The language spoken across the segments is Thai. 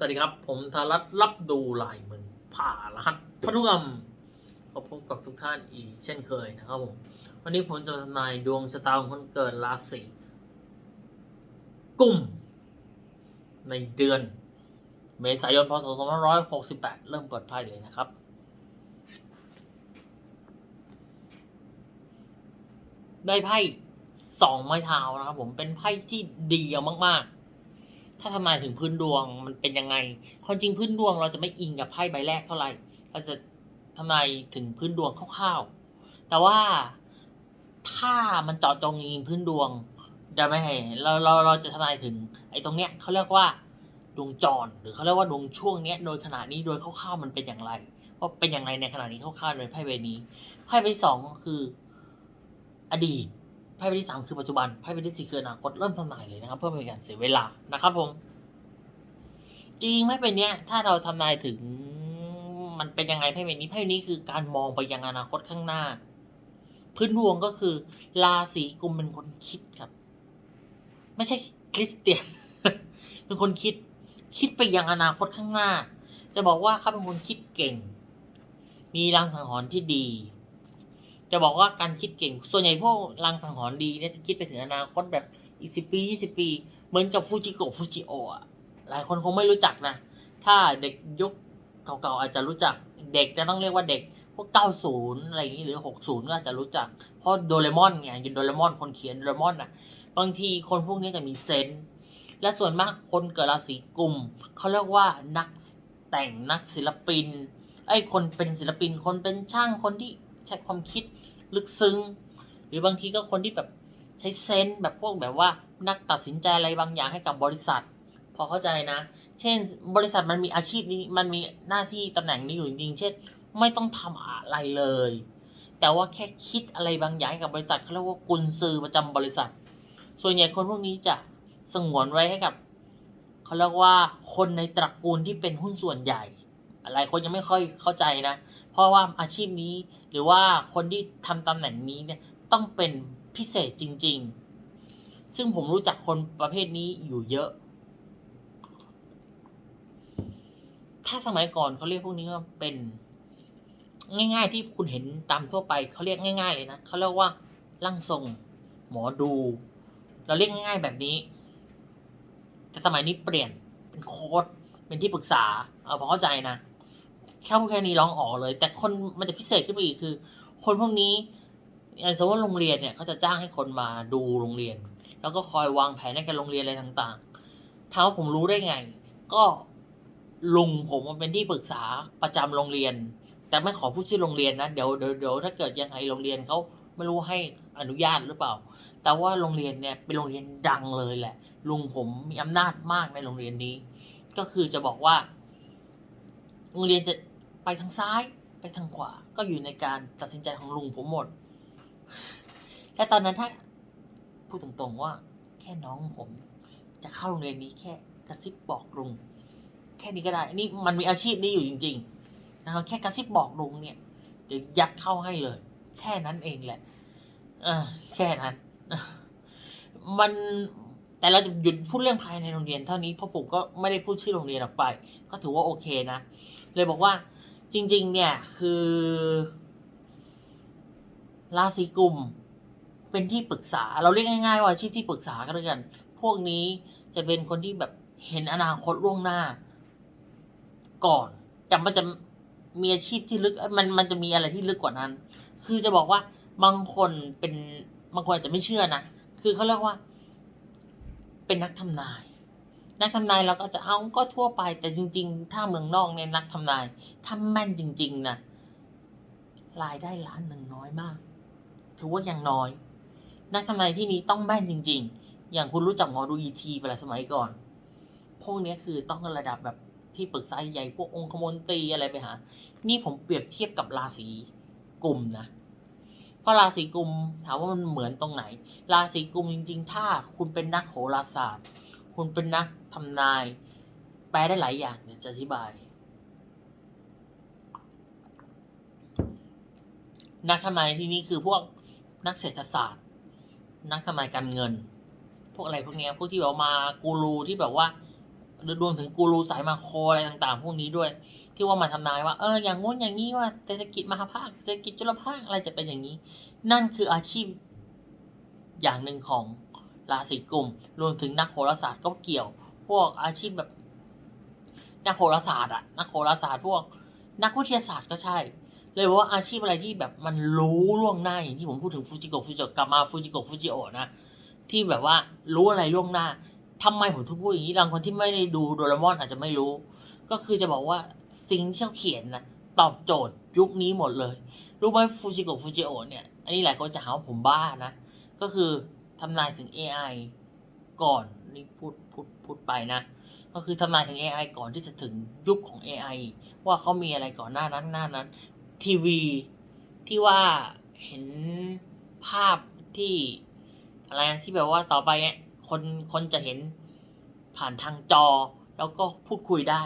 สวัสดีครับ ผมธารัตรับดูลายมือผ่ารหัสพันธุกรรมก็พบกับทุกท่านอีกเช่นเคยนะครับผมวันนี้ผมจะมาทำนายดวงชะตาของคนเกิดราศีกุม ในเดือน เมษายนพศ2568 เริ่มเปิดไพ่เลยนะครับ ได้ไพ่สองไม้เท้านะครับผมเป็นไพ่ที่ดีมากๆ ถ้าทำนายถึงพื้นดวงมันเป็นยังไงความจริงพื้นดวงเราจะไม่อิงกับไพ่ใบแรกเท่าไหร่ เราจะทำนายถึงพื้นดวงคร่าวๆ แต่ว่าถ้ามันเจาะจงยิงพื้นดวงจะไม่ให้เราเราเราจะทำนายถึง ไอ้ตรงเนี้ยเขาเรียกว่าดวงจร หรือเขาเรียกว่าดวงช่วงเนี้ยโดยขนาดนี้โดยคร่าวๆมันเป็นอย่างไรว่าเป็นอย่างไรในขณะนี้คร่าวๆในไพ่ใบนี้ไพ่ใบสองก็คือ อดีต ไพ่ใบที่สามคือปัจจุบันไพ่ใบที่สี่คืออนาคตเริ่มทำนายเลยนะครับ เพื่อเป็นการเสียเวลานะครับผม จริงไม่เป็นเนี้ย ถ้าเราทำนายถึง มันเป็นยังไงไพ่ใบนี้ไพ่ใบนี้คือการมองไปยังอนาคตข้างหน้า พื้นดวงก็คือราศีกุมเป็นคนคิดครับ ไม่ใช่คริสเตียนเป็นคนคิด คิดไปยังอนาคตข้างหน้า จะบอกว่าเขาเป็นคนคิดเก่ง มีรางสังหรณ์ที่ดี จะบอกว่าการคิดเก่ง ส่วนใหญ่พวกรางสังหรณ์ดีเนี่ยจะคิดไปถึงอนาคตแบบอีกสิปียี่สิปี เหมือนกับฟูจิโกะฟูจิโอะอะหลายคนคงไม่รู้จักนะ ถ้าเด็กยุคเก่าๆอาจจะรู้จักเด็กจะต้องเรียกว่าเด็กพวก 90 อะไรอย่างนี้หรือ 60 ก็อาจจะรู้จัก เพราะโดเรมอนไงยินโดเรมอนคนเขียนโดเรมอนน่ะ บางทีคนพวกนี้จะมีเซนส์และส่วนมากคนเกิดราศีกุมเขาเรียกว่านักแต่งนักศิลปินไอ้คนเป็นศิลปินคนเป็นช่างคนที่ ใช้ความคิดลึกซึ้ง หรือบางทีก็คนที่แบบใช้เซนส์แบบพวกแบบว่านักตัดสินใจอะไรบางอย่างให้กับบริษัท พอเข้าใจนะ เช่น บริษัทมันมีอาชีพนี้มันมีหน้าที่ตำแหน่งนี้อยู่จริงๆเช่น ไม่ต้องทำอะไรเลย แต่ว่าแค่คิดอะไรบางอย่างให้กับบริษัทเขาเรียกว่ากุญซือประจำบริษัท ส่วนใหญ่คนพวกนี้จะสงวนไว้ให้กับเขาเรียกว่าคนในตระกูลที่เป็นหุ้นส่วนใหญ่ หลายคนยังไม่ค่อยเข้าใจนะ เพราะว่าอาชีพนี้หรือว่าคนที่ทำตำแหน่งนี้เนี่ยต้องเป็นพิเศษจริง ๆ ซึ่งผมรู้จักคนประเภทนี้อยู่เยอะ ถ้าสมัยก่อนเขาเรียกพวกนี้ว่าเป็น ง่าย ๆ ที่คุณเห็นตามทั่วไปเขาเรียกง่าย ๆ เลยนะเขาเรียกว่าร่างทรง หมอดู เราเรียกง่าย ๆ แบบนี้ แต่สมัยนี้เปลี่ยนเป็นโค้ดเป็นที่ปรึกษา เอาพอเข้าใจนะ แค่พูดแค่นี้ร้องอ๋อเลย แต่คนมันจะพิเศษขึ้นไปอีกคือ คนพวกนี้อย่างสมมติว่าโรงเรียนเนี่ยเขาจะจ้างให้คนมาดูโรงเรียน แล้วก็คอยวางแผนในการโรงเรียนอะไรต่างๆถามว่าผมรู้ได้ไง ก็ลุงผมมันเป็นที่ปรึกษาประจำโรงเรียน แต่ไม่ขอพูดชื่อโรงเรียนนะเดี๋ยวเดี๋ยวเดี๋ยวถ้าเกิดยังไงโรงเรียนเขาไม่รู้ให้อนุญาตหรือเปล่า แต่ว่าโรงเรียนเนี่ยเป็นโรงเรียนดังเลยแหละ ลุงผมมีอำนาจมากในโรงเรียนนี้ ก็คือจะบอกว่า โรงเรียนจะ ไปทางซ้ายไปทางขวา ก็อยู่ในการตัดสินใจของลุงผมหมด และตอนนั้นถ้าพูดตรงๆว่า แค่น้องผม จะเข้าโรงเรียนนี้แค่กระซิบบอกลุง แค่นี้ก็ได้ นี่มันมีอาชีพนี้อยู่จริง ๆ นะครับ แค่กระซิบบอกลุงเนี่ยเดี๋ยวยัดเข้าให้เลย แค่นั้นเองแหละเออแค่นั้น มันแต่เราจะหยุดพูดเรื่องภายในโรงเรียนเท่านี้เพราะผมก็ไม่ได้พูดชื่อโรงเรียนออกไป ก็ถือว่าโอเคนะ เลยบอกว่า จริง ๆ เนี่ยคือราศีกุมเป็นที่ปรึกษา เราเรียกง่ายๆว่าอาชีพที่ปรึกษาก็แล้วกัน พวกนี้จะเป็นคนที่แบบเห็นอนาคตล่วงหน้า ก่อนแต่มันจะมีอาชีพที่ลึกมันมันจะมีอะไรที่ลึกกว่านั้น คือจะบอกว่าบางคนเป็นบางคนอาจจะไม่เชื่อนะ คือเขาเรียกว่า เป็นนักทำนาย นักทำนายเราก็จะเอาก็ทั่วไป แต่จริง ๆ ถ้าเมืองนอกเนี่ยนักทำนายถ้าแม่นจริง ๆนะรายได้ล้านหนึ่งน้อยมาก ถือว่ายังน้อย นักทำนายที่นี้ต้องแม่นจริง ๆ อย่างคุณรู้จักหมอดูอีทีไปแล้วสมัยก่อน พวกเนี้ยคือต้องระดับแบบที่ปรึกษาใหญ่พวกองคมนตรีอะไรไปหา นี่ผมเปรียบเทียบกับราศีกุมนะเพราะราศีกุมถามว่ามันเหมือนตรงไหน ราศีกุมจริง ๆ ถ้าคุณเป็นนักโหราศาสตร์ คุณเป็นนักทำนาย แปลได้หลายอย่างเนี่ยจะอธิบาย นักทำนายที่นี่คือพวกนักเศรษฐศาสตร์ นักทำนายการเงิน พวกอะไรพวกนี้พวกที่แบบมากูรูที่แบบว่ารวมถึงกูรูสายมาโคอะไรต่างๆ พวกนี้ด้วย ที่ว่ามาทำนายว่าเอออย่างงู้นอย่างนี้ว่าเศรษฐกิจมหาภาคเศรษฐกิจจุลภาคอะไรจะเป็นอย่างนี้ นั่นคืออาชีพอย่างหนึ่งของ ราศีกุม รวมถึงนักโหราศาสตร์ก็เกี่ยว พวกอาชีพแบบ นักโหราศาสตร์อะนักโหราศาสตร์พวก นักวิทยาศาสตร์ก็ใช่ เลยบอกว่าอาชีพอะไรที่แบบมันรู้ล่วงหน้าอย่างที่ผมพูดถึงฟูจิโกะฟูจิโกะกลับมาฟูจิโกะฟูจิโอะนะที่แบบว่ารู้อะไรล่วงหน้าทำไมผมถึงพูดอย่างนี้บางคนที่ไม่ได้ดูโดเรมอนอาจจะไม่รู้ ก็คือจะบอกว่าสิ่งที่เขาเขียนนะตอบโจทย์ยุคนี้หมดเลย รู้ไหมฟูจิโกะฟูจิโอะเนี่ย อันนี้หลายคนจะหาว่าผมบ้านะ ก็คือ ทำนายถึง AI ก่อนนี่พูดพูดพูดไปนะ ก็คือทำนายถึง AI ก่อนที่จะถึงยุคของ AI ว่าเขามีอะไรก่อนหน้านั้นหน้านั้น ทีวีที่ว่าเห็นภาพที่อะไรนะที่แบบว่าต่อไปเนี่ยคนคนจะเห็นผ่านทางจอ แล้วก็พูดคุยได้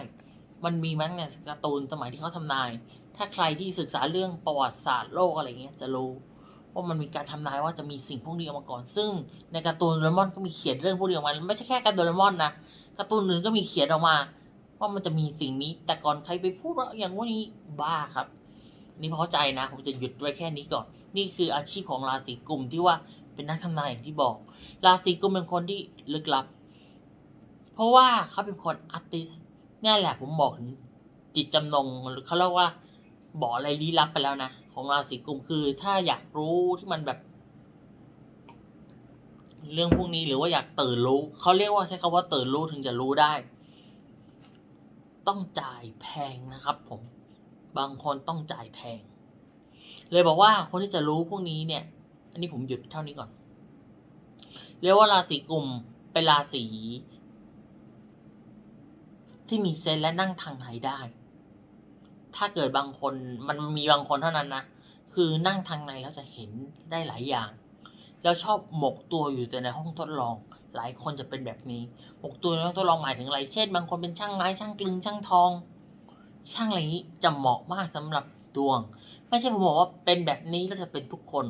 มันมีมั้งเนี่ยการ์ตูนสมัยที่เขาทำนาย ถ้าใครที่ศึกษาเรื่องประวัติศาสตร์โลกอะไรเงี้ยจะรู้ ว่ามันมีการทำนายว่าจะมีสิ่งพวกนี้ออกมาก่อน ซึ่งในการ์ตูนโดเรมอนก็มีเขียนเรื่องพวกนี้ออกมาไม่ใช่แค่การ์ตูนโดเรมอนนะการ์ตูนอื่นก็มีเขียนออกมา ว่ามันจะมีสิ่งนี้ แต่ก่อนใครไปพูดว่าอย่างว่านี้บ้าครับ นี่พอเข้าใจนะ ผมจะหยุดไว้แค่นี้ก่อน นี่คืออาชีพของราศีกุมที่ว่าเป็นนักทำนายอย่างที่บอก ราศีกุมเป็นคนที่ลึกลับ เพราะว่าเขาเป็นคนอาร์ติสนี่แหละผมบอกถึงจิตจำนงหรือเขาเรียกว่าบอกอะไรลี้ลับไปแล้วนะ ของราศีกุมคือ ถ้าอยากรู้ที่มันแบบ เรื่องพวกนี้หรือว่าอยากตื่นรู้เขาเรียกว่าใช้คำว่าตื่นรู้ถึงจะรู้ได้ ต้องจ่ายแพงนะครับ ผมบางคนต้องจ่ายแพง เลยบอกว่าคนที่จะรู้พวกนี้เนี่ย อันนี้ผมหยุดเท่านี้ก่อน เรียกว่าราศีกุมเป็นราศีที่มีเซนและนั่งทางไหนได้ ถ้าเกิดบางคนมันมีบางคนเท่านั้นนะ คือนั่งทางในแล้วจะเห็นได้หลายอย่าง แล้วชอบหมกตัวอยู่แต่ในห้องทดลอง หลายคนจะเป็นแบบนี้ หมกตัวในห้องทดลองหมายถึงอะไร เช่น บางคนเป็นช่างไม้ช่างกลึงช่างทอง ช่างอะไรนี้จะเหมาะมากสำหรับดวง ไม่ใช่ผมบอกว่าเป็นแบบนี้แล้วจะเป็นทุกคน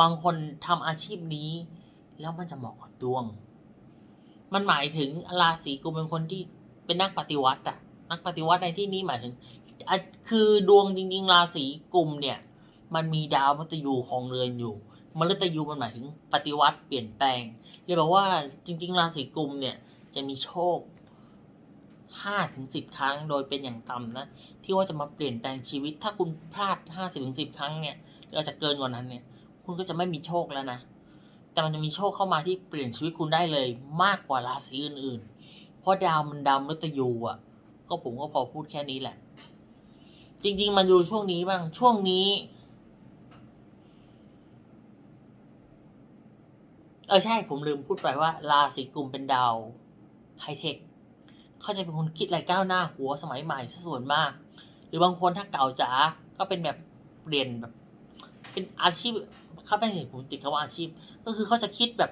บางคนทำอาชีพนี้ แล้วมันจะเหมาะกับดวง มันหมายถึงราศีกุมเป็นคนที่เป็นนักปฏิวัติอะนักปฏิวัติในที่นี้หมายถึง คือดวงจริงๆราศีกุมเนี่ย มันมีดาวมฤตยูของเรือนอยู่มฤตยูมันหมายถึงปฏิวัติเปลี่ยนแปลงเลยกว่าจริง ๆ ราศีกุมเนี่ยจะมีโชคห้าถึงสิบครั้งโดยเป็นอย่างต่ำนะ ที่ว่าจะมาเปลี่ยนแปลงชีวิต ถ้าคุณพลาดห้าสิบถึงสิบครั้งเนี่ยหรืออาจจะเกินกว่านั้นเนี่ย คุณก็จะไม่มีโชคแล้วนะ แต่มันจะมีโชคเข้ามาที่เปลี่ยนชีวิตคุณได้เลยมากกว่าราศีอื่นๆ เพราะดาวมันดาวมฤตยูอะ ก็ผมก็พอพูดแค่นี้แหละ จริง ๆ มาดูช่วงนี้บ้าง ช่วงนี้ เออใช่ผมลืมพูดไปว่า ราศีกุมเป็นดาวไฮเทค เขาจะเป็นคนคิดอะไรก้าวหน้าหัวสมัยใหม่ซะส่วนมาก หรือบางคนถ้าเก่าจ๋าก็เป็นแบบเปลี่ยนแบบ เป็นอาชีพเขาเป็นเหตุผมติดคำว่าอาชีพ ก็คือเขาจะคิดแบบ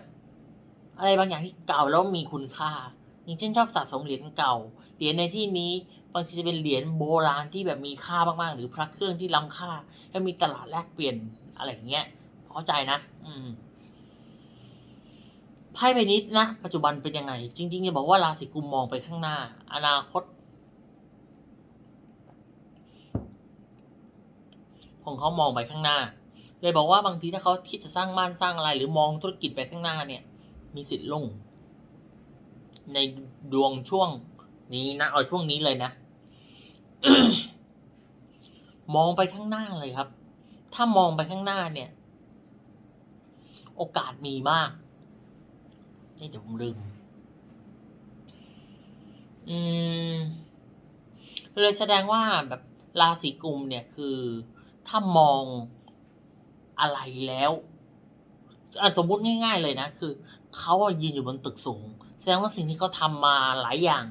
อะไรบางอย่างที่เก่าแล้วมีคุณค่า อย่างเช่นชอบสะสมเหรียญเก่า เหรียญในที่นี้ บางทีจะเป็นเหรียญโบราณที่แบบมีค่ามากๆ หรือพระเครื่องที่ล้ำค่า แล้วมีตลาดแลกเปลี่ยนอะไรอย่างเงี้ยเข้าใจนะ อืมไพ่ใบนี้นะปัจจุบันเป็นยังไง จริงๆจะบอกว่าราศีกุมมองไปข้างหน้า อนาคต ของเขามองไปข้างหน้า เลยบอกว่าบางทีถ้าเขาคิดจะสร้างบ้านสร้างอะไร หรือมองธุรกิจไปข้างหน้าเนี่ย มีสิทธิ์ลงในดวงช่วงนี้นะเอาช่วงนี้เลยนะ มองไปข้างหน้าเลยครับ ถ้ามองไปข้างหน้าเนี่ย โอกาสมีมากนี่เดี๋ยวผมลืม อืมเลยแสดงว่าแบบราศีกุมเนี่ยคือ ถ้ามองอะไรแล้วสมมุติง่าย ๆ เลยนะ คือเขายืนอยู่บนตึกสูง แสดงว่าสิ่งที่เขาทำมาหลายอย่าง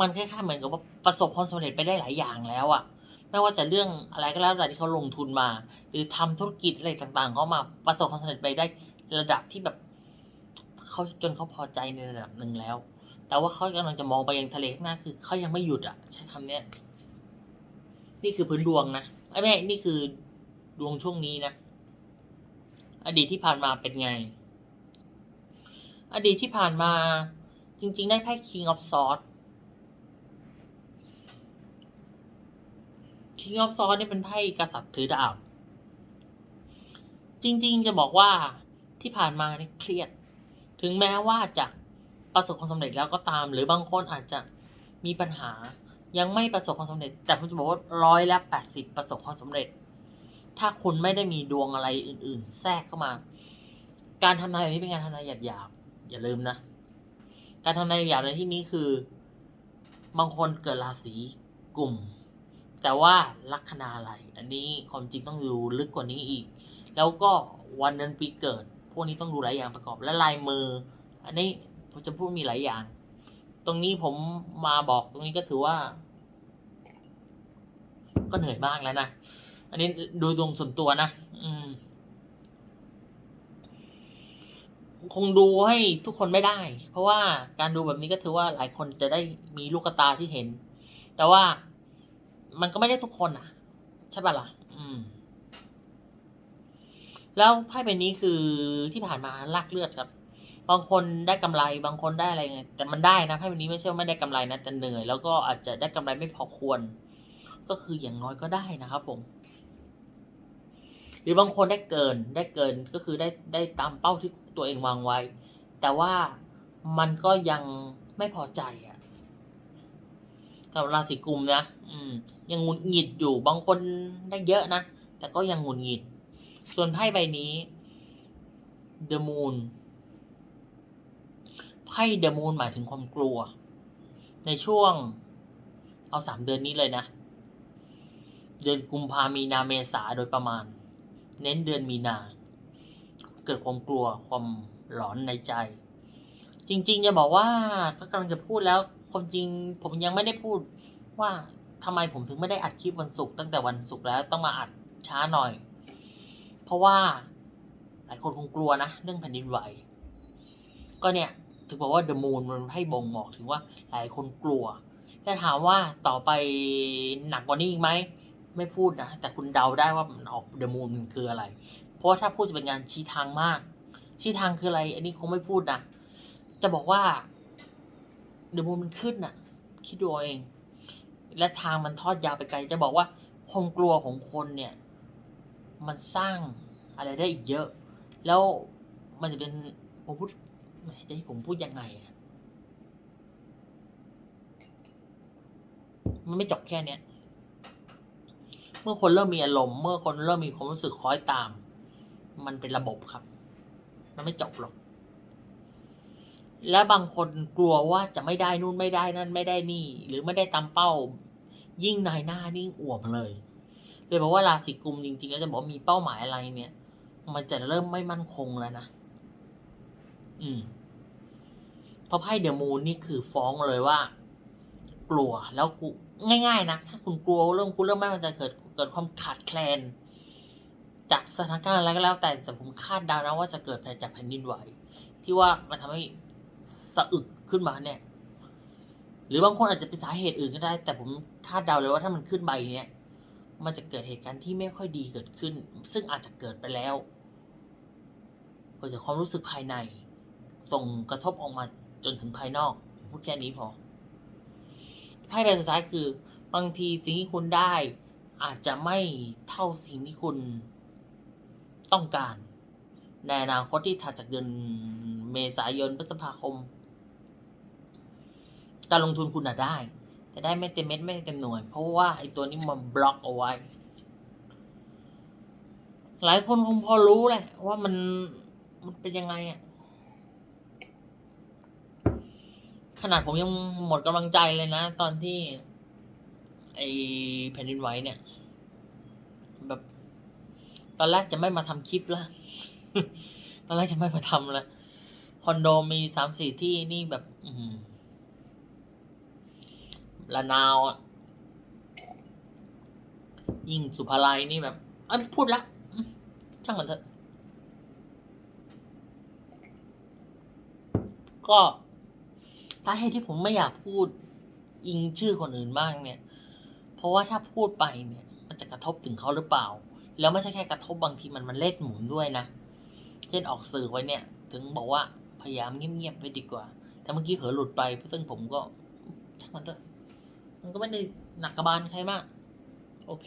มันคล้ายๆเหมือนกับว่าประสบความสำเร็จไปได้หลายอย่างแล้วอะไม่ว่าจะเรื่องอะไรก็แล้วแต่ที่เขาลงทุนมา หรือทำธุรกิจอะไรต่างๆเขามาประสบความสำเร็จไปได้ระดับที่แบบเขาจนเขาพอใจในระดับหนึ่งแล้ว แต่ว่าเขากำลังจะมองไปยังทะเลข้างหน้าคือเขายังไม่หยุดอะใช้คำเนี้ยนี่คือพื้นดวงนะไอ้แม่นี่คือดวงช่วงนี้นะอดีตที่ผ่านมาเป็นไง อดีตที่ผ่านมาจริง ๆ ได้ไพ่ King of Swords King of Swords นี่เป็นไพ่กษัตริย์ถือดาบ จริงๆจะบอกว่าที่ผ่านมานี่เครียด ถึงแม้ว่าจะประสบความสำเร็จแล้วก็ตาม หรือบางคนอาจจะมีปัญหายังไม่ประสบความสำเร็จ แต่ผมจะบอกว่าร้อยละแปดสิบประสบความสำเร็จ ถ้าคุณไม่ได้มีดวงอะไรอื่น ๆ แทรกเข้ามา การทำนายแบบนี้เป็นการทำนายหยาบๆอย่าลืมนะการทำนายหยาบในที่นี้คือ บางคนเกิดราศีกลุ่ม แต่ว่าลัคนาอะไร อันนี้ความจริงต้องดูลึกกว่านี้อีก แล้วก็วันเดือนปีเกิด พวกนี้ต้องดูหลายอย่างประกอบและลายมือ อันนี้ผมจะพูดมีหลายอย่าง ตรงนี้ผมมาบอกตรงนี้ก็ถือว่า ก็เหนื่อยมากแล้วนะอันนี้ดูดวงส่วนตัวนะอืม คงดูให้ทุกคนไม่ได้ เพราะว่าการดูแบบนี้ก็ถือว่าหลายคนจะได้มีลูกตาที่เห็น แต่ว่า มันก็ไม่ได้ทุกคนอะใช่ป่ะล่ะ อืม แล้วไพ่ใบนี้คือที่ผ่านมาลากเลือดครับ บางคนได้กำไรบางคนได้อะไรไงแต่มันได้นะไพ่ใบนี้ไม่ใช่ว่าไม่ได้กำไรนะแต่เหนื่อยแล้วก็อาจจะได้กำไรไม่พอควร ก็คืออย่างน้อยก็ได้นะครับผมหรือบางคนได้เกินได้เกินก็คือได้ได้ตามเป้าที่ตัวเองวางไว้ แต่ว่ามันก็ยังไม่พอใจอะ สำหรับราศีกุมนะ อืม ยังหงุดหงิดอยู่บางคนได้เยอะนะ แต่ก็ยังหงุดหงิด ส่วนไพ่ใบนี้ The Moon ไพ่ The Moon หมายถึงความกลัว ในช่วง เอาสามเดือนนี้เลยนะ เดือนกุมภามีนาเมษาโดยประมาณ เน้นเดือนมีนา เกิดความกลัวความหลอนในใจ จริงๆจะบอกว่าก็กำลังจะพูดแล้ว ความจริงผมยังไม่ได้พูดว่าทำไมผมถึงไม่ได้อัดคลิปวันศุกร์ตั้งแต่วันศุกร์แล้วต้องมาอัดช้าหน่อย เพราะว่าหลายคนคงกลัวนะ เรื่องแผ่นดินไหว ก็เนี่ยถึงบอกว่าเดอะมูนมันให้บ่งบอกถึงว่าหลายคนกลัวแล้วถามว่าต่อไปหนักกว่านี้อีกไหมไม่พูดนะ แต่คุณเดาได้ว่ามันออกเดอะมูนมันคืออะไร เพราะถ้าพูดจะเป็นงานชี้ทางมาก ชี้ทางคืออะไร อันนี้คงไม่พูดนะ จะบอกว่า เดอะมูนมันขึ้นน่ะ คิดดูเอง และทางมันทอดยาวไปไกล จะบอกว่าความกลัวของคนเนี่ย มันสร้างอะไรได้อีกเยอะ แล้วมันจะเป็นผมพูดจะให้ผมพูดยังไงอะมันไม่จบแค่เนี้ย เมื่อคนเริ่มมีอารมณ์ เมื่อคนเริ่มมีความรู้สึกคล้อยตาม มันเป็นระบบครับ มันไม่จบหรอก และบางคนกลัวว่าจะไม่ได้นู่นไม่ได้นั่นไม่ได้นี่ หรือไม่ได้ตามเป้า ยิ่งนายหน้านิ่งอ่วมเลยเลยบอกว่าราศีกุมจริงๆแล้วจะบอกมีเป้าหมายอะไรเนี่ย มันจะเริ่มไม่มั่นคงแล้วนะอืมเพราะไพ่เดอะมูนนี่คือฟ้องเลยว่า กลัวแล้วกูง่าย ๆนะถ้าคุณกลัวเรื่องคุณเริ่มไม่มันจะเกิดเกิดความขาดแคลน จากสถานการณ์อะไรก็แล้วแต่แต่ผมคาดเดานะว่าจะเกิดจากแผ่นดินไหวที่ว่ามันทำให้ สะอึกขึ้นมาเนี่ย หรือบางคนอาจจะเป็นสาเหตุอื่นก็ได้ แต่ผมคาดเดาเลยว่าถ้ามันขึ้นใบเนี่ย มันจะเกิดเหตุการณ์ที่ไม่ค่อยดีเกิดขึ้น ซึ่งอาจจะเกิดไปแล้วเกิดจากความรู้สึกภายใน ส่งกระทบออกมาจนถึงภายนอกพูดแค่นี้พอไพ่ใบสุดท้ายคือบางทีสิ่งที่คุณได้ อาจจะไม่เท่าสิ่งที่คุณต้องการ ในอนาคตที่ถัดจากเดือนเมษายนพฤษภาคม การลงทุนคุณอะได้ แต่ได้ไม่เต็มเม็ดไม่เต็มหน่วย เพราะว่าไอ้ตัวนี้มันบล็อกเอาไว้ หลายคนคงพอรู้แหละว่ามันมันเป็นยังไงอะขนาดผมยังหมดกำลังใจเลยนะ ตอนที่ ไอแผ่นดินไหวเนี่ย แบบ ตอนแรกจะไม่มาทำคลิปล้วตอนแรกจะไม่มาทำล้วคอนโดมีสามสี่ที่นี่แบบ อื ละนาวอะ ยิ่งสุภาลัยนี่แบบอ้ยพูดละช่างมันเถอะ ก็สาเหตุที่ผมไม่อยากพูดอิงชื่อคนอื่นบ้างเนี่ย เพราะว่าถ้าพูดไปเนี่ย มันจะกระทบถึงเขาหรือเปล่า แล้วไม่ใช่แค่กระทบบางทีมันมันเล่นหมุนด้วยนะ เช่นออกสื่อไว้เนี่ย ถึงบอกว่าพยายามเงียบๆไว้ดีกว่า แต่เมื่อกี้เผลอหลุดไป ซึ่งผมก็ช่างมันเถอะ มันก็ไม่ได้หนักกระบาลใครมาก โอเค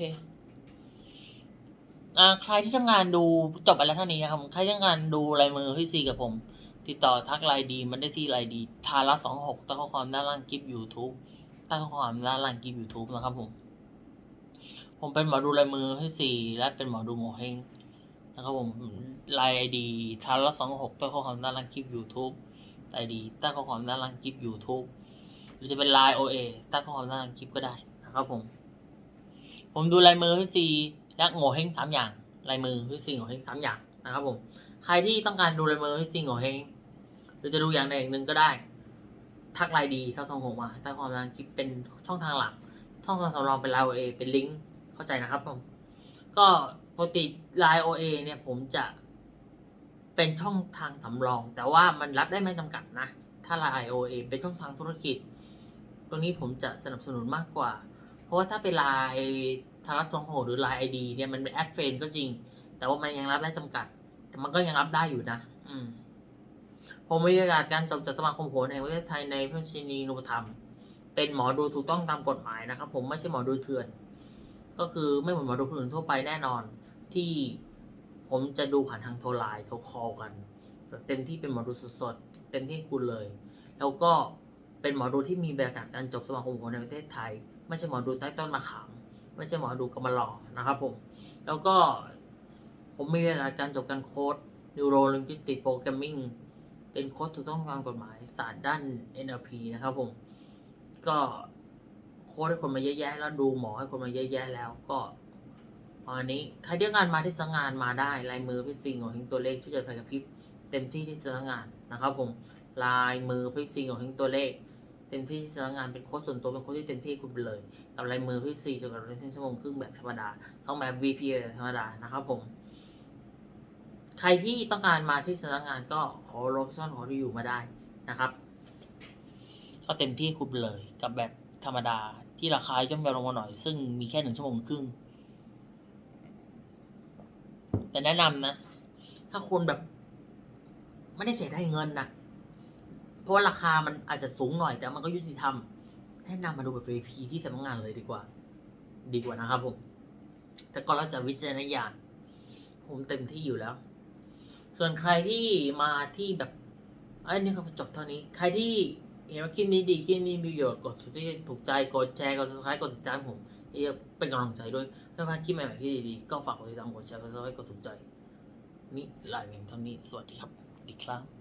อ่าใครที่ต้องารดูจบไปแล้วเท่านี้นะครับ ใครที่ต้องารดูลายมือพี่ซีกับผม ติดต่อทักไลน์ดีมันได้ที่ไลน์ดี ทาระสองหกตั้งข้อความด้านล่างคลิป YouTube ตั้งข้อความด้านล่างคลิป YouTube นะครับผม ผมเป็นหมอดูลายมือพี่ซีและเป็นหมอดูโงเฮงนะครับผมไลน์ไอดีทาระสองหกตั้งข้อความด้านล่างคลิป YouTube ไอดีตั้งข้อความด้านล่างคลิป YouTube รือจะเป็นไลน์โอเอตั้งข้อความด้านล่างคลิปก็ได้นะครับผม ผมดูลายมือพี่ซีและโง่เฮงสามอย่างลายมือพี่ซีโง่เฮงสามอย่างนะครับผม ใครที่ต้องการดูลายมือพี่ซีโง่เฮงหรือจะดูอย่างใดอย่างหนึ่งก็ได้ ทักไลน์ดีทักสองหกมาใต้งความด้านคลิปเป็นช่องทางหลัก ช่องทางสำรองเป็นไลน์โอเอเป็นลิงก์เข้าใจนะครับผม ก็ปกติไลน์โอเอเนี่ยผมจะเป็นช่องทางสำรอง แต่ว่ามันรับได้ไม่จำกัดนะ ถ้าไลน์โอเอเป็นช่องทางธุรกิจ รงนี้ผมจะสนับสนุนมากกว่า เพราะว่าถ้าเป็นไลน์ทารัสสองโหหรือไลน์ไอดีเนี่ยมันเป็นแอดเฟนก็จริง แต่ว่ามันยังรับได้จำกัด แต่มันก็ยังรับได้อยู่นะ อืมผมมีประกาศการจบจากสมาคมโหนแห่งประเทศไทยในพระชินีนุปธรรม เป็นหมอดูถูกต้องตามกฎหมายนะครับ ผมไม่ใช่หมอดูเถื่อน ก็คือไม่เหมือนหมอดูคนอื่นทั่วไปแน่นอน ที่ผมจะดูผ่านทางโทรไลน์โทรคอลกันแบบเต็มที่เป็นหมอดูสดๆเต็มที่คุณเลย แล้วก็ เป็นหมอดูที่มีใบประกาศการจบสมาคมโหนในประเทศไทย ไม่ใช่หมอดูใต้ต้นมะขามไม่ใช่หมอดูกำมะหล่อนะครับผม แล้วก็ผมมีใบประกาศการจบการโค้ด Neuro Linguistic Programming เป็นโค้ดถูกต้องตามกฎหมายศาสตร์ด้าน NLP นะครับผม ก็โค้ดให้คนมาเยอะแยะแล้วดูหมอให้คนมาเยอะแยะแล้วก็วันนี้ใครที่องการมาที่สังงานมาได้ลายมือพี่ซิงของเฮงตัวเลขช่วยใจไฟกระพริบเต็มที่ที่สังงานนะครับผมลายมือพี่ซิงของเฮงตัวเลข ต็มที่ที่สังงานเป็นโค้ดส่วนตัวเป็นโค้ดที่เต็มที่คุณไปเลยกับลายมือพี่ซีจนกับเรื่องชั่วโมงครึ่งแบบธรรมดาสองแบบ VP แบบธรรมดานะครับผม ใครที่ต้องการมาที่สำนักงานก็ขอโลเคชั่นขอที่อยู่มาได้นะครับ ก็เต็มที่คุณไปเลยกับแบบธรรมดาที่ราคาย่อมเยาลงมาหน่อย ซึ่งมีแค่หนึ่งชั่วโมงครึ่งแต่แนะนำนะ ถ้าคุณแบบ ไม่ได้เสียได้เงินนะ เพราะว่าราคามันอาจจะสูงหน่อย แต่มันก็ยุติธรรมแนะนำมาดูแบบ VIP ที่สำนักงานเลยดีกว่า ดีกว่านะครับผม แต่ก็แล้วจะวิจารณญาณผมเต็มที่อยู่แล้ว ส่วนใครที่มาที่แบบไอ้นี่ก็จบเท่านี้ ใครที่เห็นว่าคลิปนี้ดีคลิปนี้มีประโยชน์กดถูกใจถูกใจกดแชร์กด subscribe กดติดตามผมเป็นกำลังใจด้วยเพื่อพลาดคลิปใหม่ๆที่ดีๆก็ฝากกดติดตามกดแชร์กด subscribe กดถูกใจ นี่ลายเพียงเท่านี้สวัสดีครับดีครับ